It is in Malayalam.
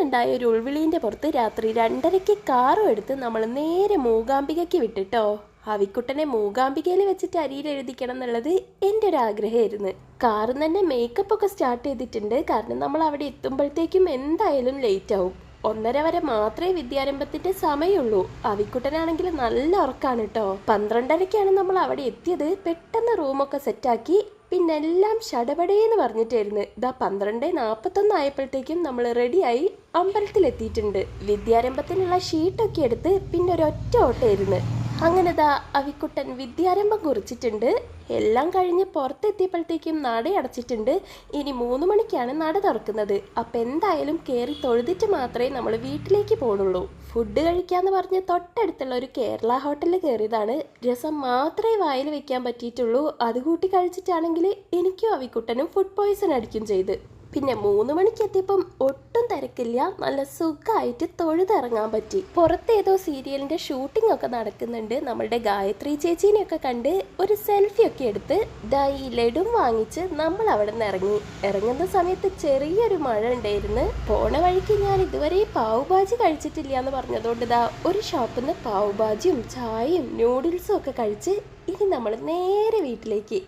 പെട്ടെന്നുണ്ടായ ഒരു ഉൾവിളീന്റെ പുറത്ത് രാത്രി രണ്ടരയ്ക്ക് കാറും എടുത്ത് നമ്മൾ നേരെ മൂകാംബികയ്ക്ക് വിട്ടിട്ടോ? അവിക്കുട്ടനെ മൂകാംബികയിൽ വെച്ചിട്ട് അരിയിൽ എഴുതിക്കണം എന്നുള്ളത് എന്റെ ഒരു ആഗ്രഹമായിരുന്നു. കാറിൽ തന്നെ മേക്കപ്പ് ഒക്കെ സ്റ്റാർട്ട് ചെയ്തിട്ടുണ്ട്. കാരണം നമ്മൾ അവിടെ എത്തുമ്പോഴത്തേക്കും എന്തായാലും ലേറ്റ് ആവും. ഒന്നര വരെ മാത്രമേ വിദ്യാരംഭത്തിന്റെ സമയമുള്ളൂ. അവിക്കുട്ടനാണെങ്കിൽ നല്ല ഉറക്കാണ് കേട്ടോ. പന്ത്രണ്ടരയ്ക്കാണ് നമ്മൾ അവിടെ എത്തിയത്. പെട്ടെന്ന് റൂമൊക്കെ സെറ്റാക്കി പിന്നെ എല്ലാം ഷടപടേന്ന് പറഞ്ഞിട്ടായിരുന്നു. ഇതാ പന്ത്രണ്ട് നാൽപ്പത്തൊന്ന് ആയപ്പോഴത്തേക്കും നമ്മൾ റെഡിയായി അമ്പലത്തിലെത്തിയിട്ടുണ്ട്. വിദ്യാരംഭത്തിനുള്ള ഷീട്ടൊക്കെ എടുത്ത് പിന്നെ ഒരൊറ്റ ഓട്ടമായിരുന്നു അങ്ങനെ ദാ അവിക്കുട്ടൻ വിദ്യാരംഭം കുറിച്ചിട്ടുണ്ട്. എല്ലാം കഴിഞ്ഞ് പുറത്തെത്തിയപ്പോഴത്തേക്കും നട അടച്ചിട്ടുണ്ട്. ഇനി മൂന്ന് മണിക്കാണ് നട തുറക്കുന്നത്. അപ്പം എന്തായാലും കയറി തൊഴുതിട്ട് മാത്രമേ നമ്മൾ വീട്ടിലേക്ക് പോകുള്ളൂ ഫുഡ് കഴിക്കാന്ന് പറഞ്ഞ് തൊട്ടടുത്തുള്ള ഒരു കേരള ഹോട്ടലിൽ കയറിയതാണ് രസം മാത്രമേ വായിൽ വെക്കാൻ പറ്റിയിട്ടുള്ളൂ. അത് കൂട്ടി കഴിച്ചിട്ടാണെങ്കിൽ എനിക്കും അവിക്കുട്ടനും ഫുഡ് പോയ്സൺ അടിക്കും ചെയ്ത്. പിന്നെ മൂന്ന് മണിക്ക് എത്തിയപ്പം ഒട്ടും തിരക്കില്ല. നല്ല സുഖമായിട്ട് തൊഴുതിറങ്ങാൻ പറ്റി. പുറത്തേതോ സീരിയലിന്റെ ഷൂട്ടിംഗ് ഒക്കെ നടക്കുന്നുണ്ട്. നമ്മളുടെ ഗായത്രി ചേച്ചീനെയൊക്കെ കണ്ട് ഒരു സെൽഫി ഒക്കെ എടുത്ത് ദാ ഈ ലഡും വാങ്ങിച്ച് നമ്മൾ അവിടെ നിന്ന് ഇറങ്ങി. ഇറങ്ങുന്ന സമയത്ത് ചെറിയൊരു മഴ ഉണ്ടായിരുന്നു. പോണ വഴിക്ക് ഞാൻ ഇതുവരെ പാവ് ഭാജി കഴിച്ചിട്ടില്ല എന്ന് പറഞ്ഞതുകൊണ്ട് ദാ ഒരു ഷോപ്പിൽ നിന്ന് പാവ് ഭാജിയും ചായയും നൂഡിൽസും ഒക്കെ കഴിച്ച് ഇനി നമ്മൾ നേരെ വീട്ടിലേക്ക്.